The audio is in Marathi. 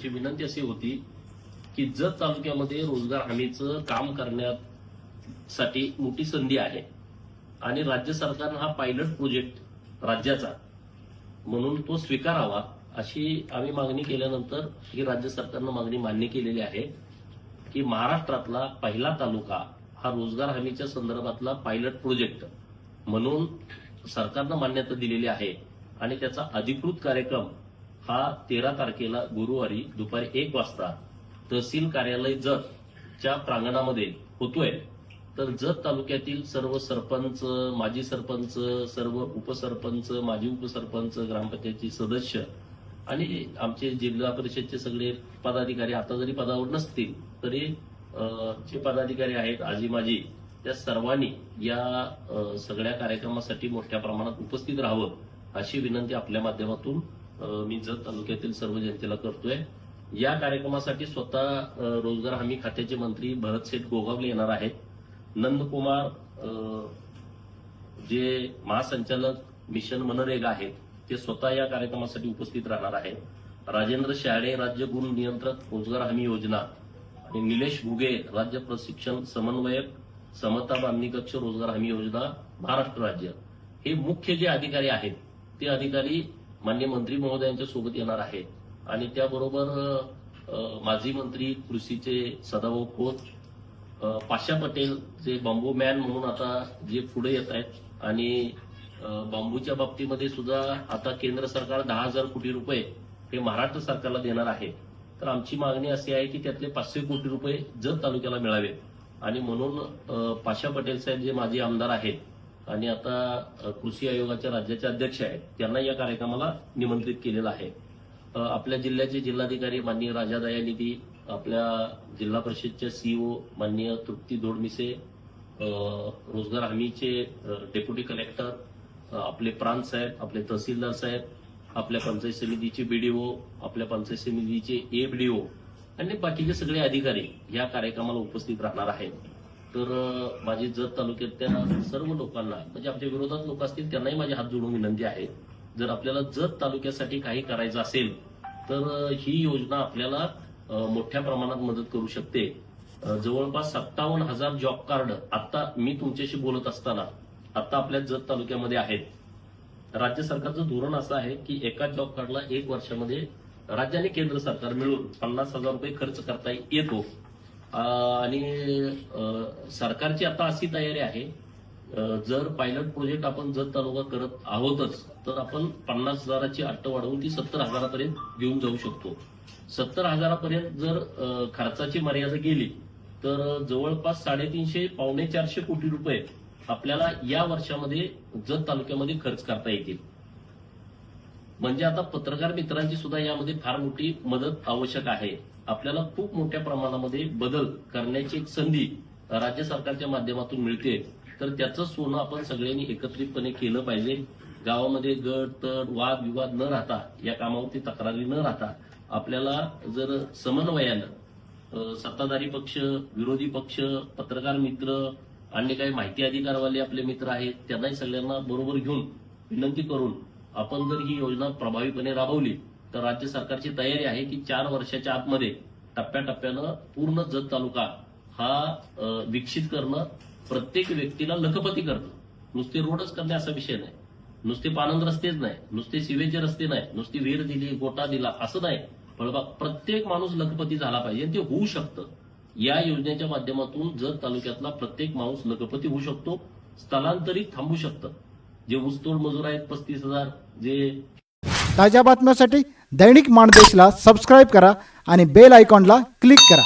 आमची विनंती अशी होती की जत तालुक्यामध्ये रोजगार हमीचं काम करण्यासाठी मोठी संधी आहे आणि राज्य सरकारनं हा पायलट प्रोजेक्ट राज्याचा म्हणून तो स्वीकारावा अशी आम्ही मागणी केल्यानंतर ही राज्य सरकारनं मागणी मान्य केलेली आहे की महाराष्ट्रातला पहिला तालुका हा रोजगार हमीच्या संदर्भातला पायलट प्रोजेक्ट म्हणून सरकारनं मान्यता दिलेली आहे आणि त्याचा अधिकृत कार्यक्रम हा तेरा तारखेला गुरुवारी दुपारी एक वाजता तहसील कार्यालय जतच्या प्रांगणामध्ये होतोय. तर जत तालुक्यातील सर्व सरपंच माजी सरपंच सर्व उपसरपंच माजी उपसरपंच ग्रामपंचायतचे सदस्य आणि आमचे जिल्हा परिषदचे सगळे पदाधिकारी आता जरी पदावर नसतील तरी जे पदाधिकारी आहेत आजी माजी त्या सर्वांनी या सगळ्या कार्यक्रमासाठी मोठ्या प्रमाणात उपस्थित राहावं अशी विनंती आपल्या माध्यमातून मी जत तालुक्यातील सर्व जनतेला करतोय. या कार्यक्रमासाठी स्वतः रोजगार हमी खात्याचे मंत्री भरत शेठ गोगावले येणार आहेत. नंदकुमार जे महासंचालक मिशन मनरेगा आहेत ते स्वतः या कार्यक्रमासाठी उपस्थित राहणार आहेत. राजेंद्र शाळे राज्य गुण नियंत्रक रोजगार हमी योजना आणि निलेश घुगे राज्य प्रशिक्षण समन्वयक समता बांधणी कक्ष रोजगार हमी योजना महाराष्ट्र राज्य. हे मुख्य जे अधिकारी आहेत ते अधिकारी मान्य मंत्री महोदयांच्या सोबत येणार आहेत. आणि त्याबरोबर माजी मंत्री कृषीचे सदाभाऊ खोत पाशा पटेल जे बांबू मॅन म्हणून आता जे पुढे येत आहेत. आणि बांबूच्या बाबतीमध्ये सुद्धा आता केंद्र सरकार दहा हजार कोटी रुपये हे महाराष्ट्र सरकारला देणार आहे. तर आमची मागणी अशी आहे की त्यातले पाचशे कोटी रुपये जत तालुक्याला मिळावेत. आणि म्हणून पाशा पटेल साहेब जे माजी आमदार आहेत आणि आता कृषी आयोगाच्या राज्याचे अध्यक्ष आहेत. त्यांना या कार्यक्रमाला निमंत्रित केलेलं आहे. आपल्या जिल्ह्याचे जिल्हाधिकारी माननीय राजा दयानिधी आपल्या जिल्हा परिषदच्या सीईओ माननीय तृप्ती धोडमिसे रोजगार हमीचे डेप्युटी कलेक्टर आपले प्रांत साहेब आपले तहसीलदार साहेब आपल्या पंचायत समितीचे बीडीओ आपल्या पंचायत समितीचे एबीडीओ आणि बाकीचे सगळे अधिकारी या कार्यक्रमाला उपस्थित राहणार आहेत. तर माझी जत तालुक्यातल्या सर्व लोकांना म्हणजे आमच्या विरोधात लोक असतील त्यांनाही माझे हात जोडून विनंती आहे. जर आपल्याला जत तालुक्यासाठी काही करायचं असेल तर ही योजना आपल्याला मोठ्या प्रमाणात मदत करू शकते. जवळपास सत्तावन्न हजार जॉब कार्ड आता मी तुमच्याशी बोलत असताना आता आपल्या जत तालुक्यामध्ये आहेत. राज्य सरकारचं धोरण असं आहे की एका जॉब कार्डला एक वर्षामध्ये राज्य आणि केंद्र सरकार मिळून पन्नास हजार रुपये खर्च करता येतो. आणि सरकारची आता अशी तयारी आहे. जर पायलट प्रोजेक्ट आपण जर तालुका करत आहोतच तर आपण पन्नास हजाराची अट्ट वाढवून ती सत्तर हजारापर्यंत घेऊन जाऊ शकतो. सत्तर हजारापर्यंत जर खर्चाची मर्यादा गेली तर जवळपास साडेतीनशे पावणे चारशे कोटी रुपये आपल्याला या वर्षामध्ये जत तालुक्यामध्ये खर्च करता येतील. म्हणजे आता पत्रकार मित्रांची सुद्धा यामध्ये फार मोठी मदत आवश्यक आहे. आपल्याला खूप मोठ्या प्रमाणामध्ये बदल करण्याची एक संधी राज्य सरकारच्या माध्यमातून मिळते. तर त्याचं सोनं आपण सगळ्यांनी एकत्रितपणे केलं पाहिजे. गावामध्ये गट तड वाद विवाद न राहता या कामावरती तक्रारी न राहता आपल्याला जर समन्वयानं सत्ताधारी पक्ष विरोधी पक्ष पत्रकार मित्र आणि काही माहिती अधिकारवाले आपले मित्र आहेत त्यांनाही सगळ्यांना बरोबर घेऊन विनंती करून आपण जर ही योजना प्रभावीपणे राबवली तर राज्य सरकारची तयारी आहे की चार वर्षाच्या आतमध्ये टप्प्याटप्प्यानं पूर्ण जत तालुका हा विकसित करणं प्रत्येक व्यक्तीला लखपती करणं. नुसते रोडच करणे असा विषय नाही. नुसते पानंद रस्तेच नाही. नुसते सिवेजचे रस्ते नाही. नुसती विहीर दिली गोटा दिला असं नाही. फळबाग प्रत्येक माणूस लखपती झाला पाहिजे ते होऊ शकतं. या योजनेच्या माध्यमातून जत तालुक्यातला प्रत्येक माणूस लखपती होऊ शकतो. स्थलांतरित थांबू शकतं. जे ऊसतोड मजूर आहेत पस्तीस हजार जे ताज्या बातम्यांसाठी दैनिक माणदेशला सबस्क्राईब करा आणि बेल आयकॉनला क्लिक करा.